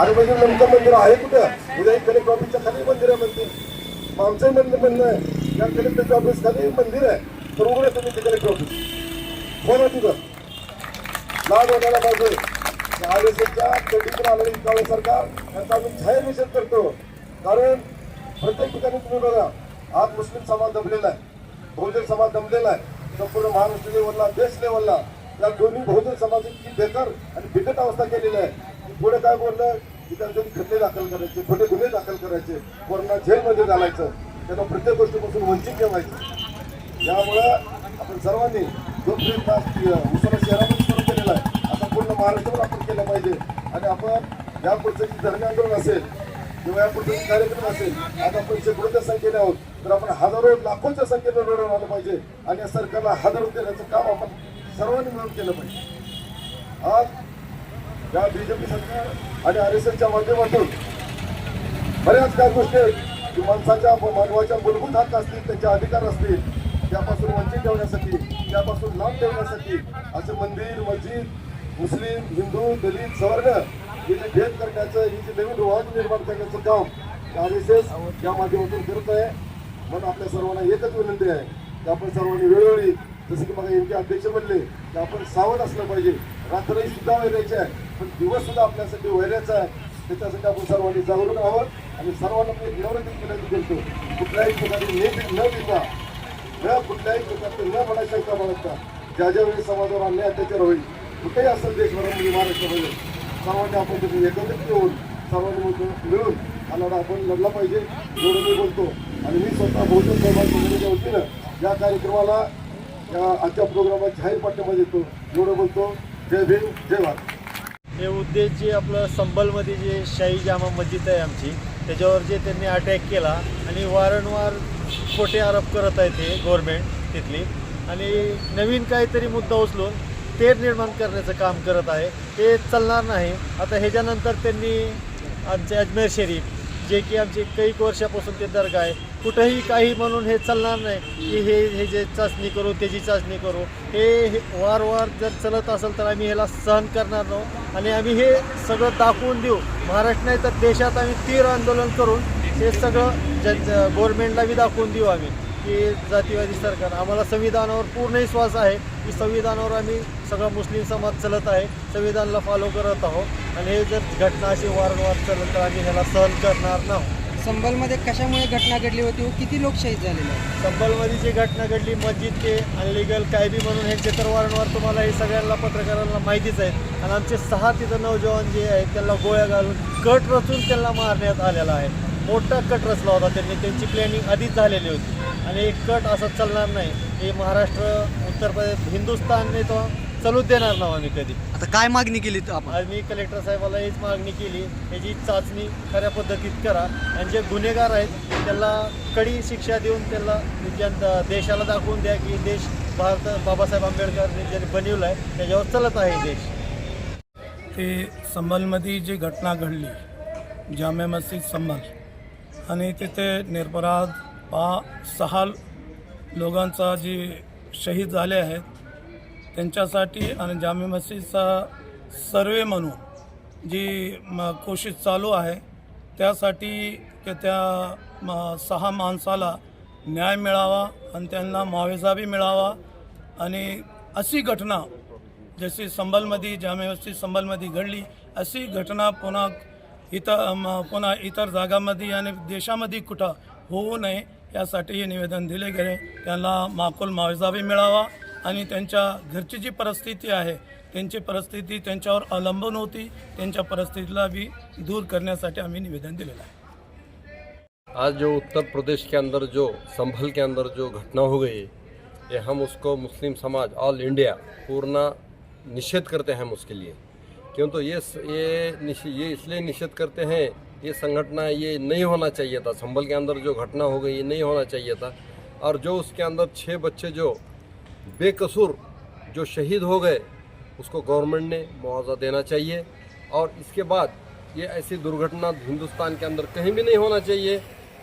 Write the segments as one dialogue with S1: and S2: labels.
S1: आणि म्हणजे नेमकं मंदिर आहे कुठं? उद्या कलेक्टर ऑफिसच्या खाली मंदिर आहे म्हणते मग मंदिर म्हणणं म्हणणं आहे या कलेक्टर ऑफिस खाली मंदिर आहे. तर उघडे तुम्ही ते कलेक्टर ऑफिस बोला तिथं. लाभ वाटायला पाहिजे आर कधीतून एसच्या कटीतून सरकार त्यांचा आम्ही जाहीर निषेध करतो. कारण प्रत्येक ठिकाणी तुम्ही बघा आज मुस्लिम समाज दबलेला आहे. बहुजन समाज दमलेला आहे. संपूर्ण महाराष्ट्र लेवलला देश लेवलला या दोन्ही बहुजन समाजाची बेकार आणि बिकट अवस्था केलेली आहे. पुढे काय बोललं? की त्यांचे खटले दाखल करायचे खोटे गुन्हे दाखल करायचे कोरोना जेलमध्ये घालायचं. त्यांना प्रत्येक गोष्टीपासून वंचित ठेवायचं. यामुळं आपण सर्वांनी जो प्रयत्न उस्मानाबाद शहरामध्ये सुरू केलेला आहे. आता पूर्ण महाराष्ट्रावर आपण केलं पाहिजे. आणि आपण या पुढचं धरणे आंदोलन असेल किंवा या पुढचा कार्यक्रम असेल आता आपण शेकडोच्या संख्येने आहोत तर आपण हजारो लाखोच्या संख्येने लढवून आलं पाहिजे. आणि या सरकारला हजारो देण्याचं काम आपण सर्वांनी मिळून केलं पाहिजे. आज या बीजेपी सरकार आणि आर एस एसच्या माध्यमातून बऱ्याच काही गोष्टी आहेत. की माणसाच्या मानवाच्या मूलभूत हक्क असतील त्यांचे अधिकार असतील त्यापासून वंचित ठेवण्यासाठी त्यापासून लांब ठेवण्यासाठी असं मंदिर मस्जिद मुस्लिम हिंदू दलित सवर्ण हे जे भेद करण्याचं ही जे नवीन रुवाज निर्माण करण्याचं काम आर एस एस या माध्यमातून करत आहे. म्हणून आपल्या सर्वांना एकच विनंती आहे की आपण सर्वांनी वेळोवेळी जसं की मला एमपी अध्यक्ष म्हणले की आपण सावध असलं पाहिजे. रात्रही सुद्धा वैरायचे आहे. पण दिवस सुद्धा आपल्यासाठी वैरायचा आहे. त्याच्यासाठी आपण सर्वांनी जागरूक आहोत आणि सर्वांना मी विनवणी केल्याचं करतो कुठल्याही प्रकारे नेट न देता न कुठल्याही प्रकारचे न म्हणायच्या का बाळगता ज्या ज्या वेळी समाजावर अन्याय अत्याचार होईल कुठेही असेल देशभरामध्ये म्हणजे महाराष्ट्रामध्ये म्हणजे, सर्वांनी आपण त्याची एकत्रित येऊन सर्वांनी मिळून- हा लढा आपण लढला पाहिजे एवढं मी बोलतो. आणि मी स्वतः बहुजन समाज संघटनेच्या वतीनं या कार्यक्रमाला या आजच्या प्रोग्रामात जाहीर पाठिंबा देतो. एवढं बोलतो. जय भीम जय भारत.
S2: हे उद्देश जे आपलं संबलमध्ये जे शाही जामा मस्जिद आहे आमची त्याच्यावर जे त्यांनी अटॅक केला आणि वारंवार खोटे आरोप करत आहेत ते गव्हर्मेंट तिथली. आणि नवीन काहीतरी मुद्दा उचलून ते निर्माण करण्याचं काम करत आहे. ते चालणार नाही. आता ह्याच्यानंतर त्यांनी आमचे अजमेर शरीफ जे की आमचे कैक वर्षापासून ते दर्गा आहे कुठंही काही म्हणून हे चालणार नाही की हे हे जे चाचणी करू त्याची चाचणी करू. हे हे वारंवार जर चलत असेल तर आम्ही ह्याला सहन करणार नाही. आणि आम्ही हे सगळं दाखवून देऊ. महाराष्ट्र नाही तर देशात आम्ही तीव्र आंदोलन करून हे सगळं जन गव्हर्नमेंटला बी दाखवून देऊ आम्ही की जातीवादी सरकार. आम्हाला संविधानावर पूर्ण विश्वास आहे की संविधानावर आम्ही सगळा मुस्लिम समाज चलत आहे संविधानला फॉलो करत आहोत. आणि हे जर घटना अशी वारंवार चालत तर आम्ही ह्याला सहन करणार नाही.
S3: संबलमध्ये कशामुळे घटना घडली होती व किती लोक शहीद झालेले आहेत?
S2: संबलमध्ये जी घटना घडली मस्जिद ते अनलिगल कायबी म्हणून ह्यांचे तर वारंवार तुम्हाला हे सगळ्यांना पत्रकारांना माहितीच आहे. आणि आमचे सहा तिथं नौजवान जे आहेत त्यांना गोळ्या घालून कट रचून त्यांना मारण्यात आलेला आहे. मोठा कट रचला होता त्यांनी. त्यांची प्लॅनिंग आधीच झालेली होती. आणि एक कट असं चालणार नाही. हे महाराष्ट्र उत्तर प्रदेश हिंदुस्थानने तो चालूच देणार नाही आम्ही कधी.
S3: आता काय मागणी केली आपण?
S2: आज मी कलेक्टर साहेबाला हीच मागणी केली याची चाचणी खऱ्या पद्धतीत करा. आणि जे गुन्हेगार आहेत त्यांना कडी शिक्षा देऊन त्यांना जनता देशाला दाखवून द्या की देश भारत बाबासाहेब आंबेडकरने ज्यांनी बनवलं आहे त्याच्यावर चालत आहे देश.
S4: ते संभलमध्ये जी घटना घडली जामे मस्जिद संभल आणि तिथे निरपराध पा सहा लोकांचा जी शहीद झाले आहेत त्यांच्यासाठी आणि जामी मस्जिदचा सर्वे म्हणून जी म कोशिश चालू आहे त्यासाठी की त्या म सहा माणसाला न्याय मिळावा आणि त्यांना मुआवजा मिळावा. आणि अशी घटना जशी संबलमध्ये जामी मस्जिद संबलमध्ये घडली अशी घटना पुन्हा इतर पुन्हा इतर जागामध्ये आणि देशामध्ये कुठं होऊ नये यासाठी हे निवेदन दिले गेले. त्यांना माकुल मुआवजा मिळावा. आणि त्यांच्या घरची जी परिस्थिती आहे त्यांची परिस्थिती त्यांच्यावर अवलंबून होती. त्यांच्या परिस्थितीला बी दूर करण्यासाठी आम्ही निवेदन दिलेलं आहे.
S5: आज जो उत्तर प्रदेश के अंदर जो संभल के अंदर जो घटना हो गई ये हम उसको मुस्लिम समाज ऑल इंडिया पूर्ण निषेध करते हैं हम उसके लिए। क्यों तो ये ये ये इसलिए निषेध करते हैं ये संगठना ये नहीं होना चाहिए था। संभल के अंदर जो घटना हो गई ये नहीं होना चाहिए था। और जो उसके अंदर छः बच्चे जो बेकसूर जो शहीद हो गए, उसको गवर्नमेंट ने मुआवजा देना चाहिए और इसके बाद ये ऐसी दुर्घटना हिंदुस्तान के अंदर कहीं भी नहीं होना चाहिए।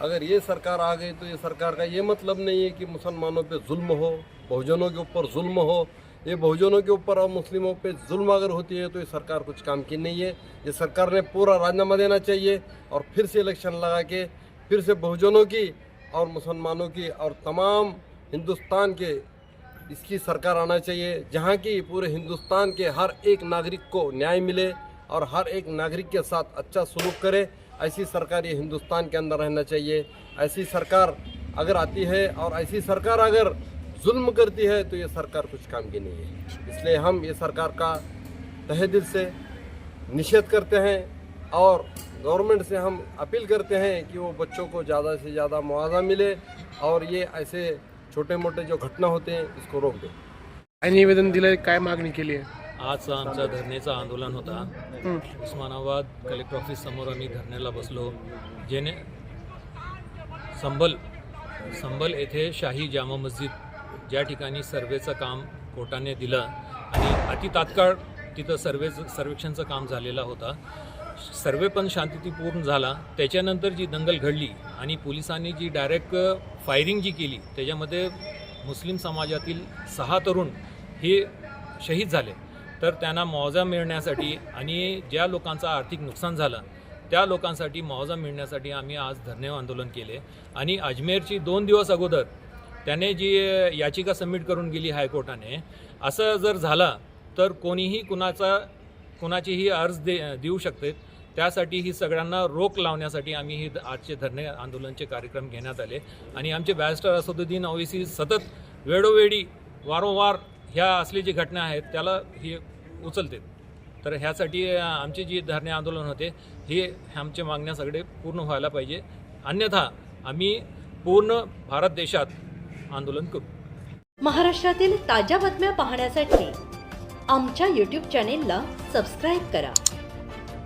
S5: अगर ये सरकार आ गई तो ये सरकार का ये मतलब नहीं है कि मुसलमानों पे जुल्म हो, बहुजनों के ऊपर जुल्म हो। ये बहुजनों के ऊपर और मुस्लिमों पे जुल्म अगर होती है तो ये सरकार कुछ काम की नहीं है। ये सरकार ने पूरा राजनामा देना चाहिए और फिर से इलेक्शन लगा के, फिर से बहुजनों की और मुसलमानों की और तमाम हिंदुस्तान के इसकी सरकार आना चाहिए, जहाँ की पूरे हिंदुस्तान के हर एक नागरिक को न्याय मिले और हर एक नागरिक के साथ अच्छा सलूक करे, ऐसी सरकार ये हिंदुस्तान के अंदर रहना चाहिए। ऐसी सरकार अगर आती है और ऐसी सरकार अगर जुल्म करती है तो ये सरकार कुछ काम की नहीं है। इसलिए हम ये सरकार का तहे दिल से निषेध करते हैं और गवर्नमेंट से हम अपील करते हैं कि वो बच्चों को ज़्यादा से ज़्यादा मुआवजा मिले और ये ऐसे छोटे मोटे जो घटना होते हैं इसको रोक दें.
S6: काय निवेदन दिलंय काय मागणी केली आहे?
S7: आज आमचा धरणेचं आंदोलन होता. उस्मानाबाद कलेक्टर ऑफिस समोर आम्ही धरण्याला बसलो. जेणे संबल संबल येथे शाही जामा मस्जिद ज्या ठिकाणी सर्वेचं काम कोर्टाने दिलं आणि अति तात्काळ तिथं सर्वे सर्वेक्षणचं काम झालेलं होता. सर्वे पण शांततेपूर्ण झाला. त्याच्यानंतर जी दंगल घडली आणि पोलिसांनी जी डायरेक्ट फायरिंग जी केली त्याच्यामध्ये मुस्लिम समाजातील सहा तरुण हे शहीद झाले. तर त्यांना मुआवजा मिळण्यासाठी आणि ज्या लोकांचं आर्थिक नुकसान झालं त्या लोकांसाठी मुआवजा मिळण्यासाठी आम्ही आज धरणे आंदोलन केले. आणि अजमेरची दोन दिवस अगोदर त्याने जी याचिका सबमिट करून गेली हायकोर्टाने असं जर झालं तर कोणीही कुणाचा कुणाचीही अर्ज दे देऊ शकते. त्यासाठी ही सगळ्यांना रोख लावण्यासाठी आम्ही ही आजचे धरणे आंदोलनचे कार्यक्रम घेण्यात आले. आणि आमचे बॅरिस्टर असदुद्दीन ओवेसी सतत वेळोवेळी वारंवार ह्या असली जी घटना आहेत त्याला ही उचलते. तर ह्यासाठी आमचे जे धरणे आंदोलन होते हे आमच्या मागण्या सगळे पूर्ण व्हायला पाहिजे. अन्यथा आम्ही पूर्ण भारत देशात आंदोलन करू.
S8: महाराष्ट्रातील ताज्या बातम्या पाहण्यासाठी आमच्या यूट्यूब चॅनेलला सबस्क्राईब करा.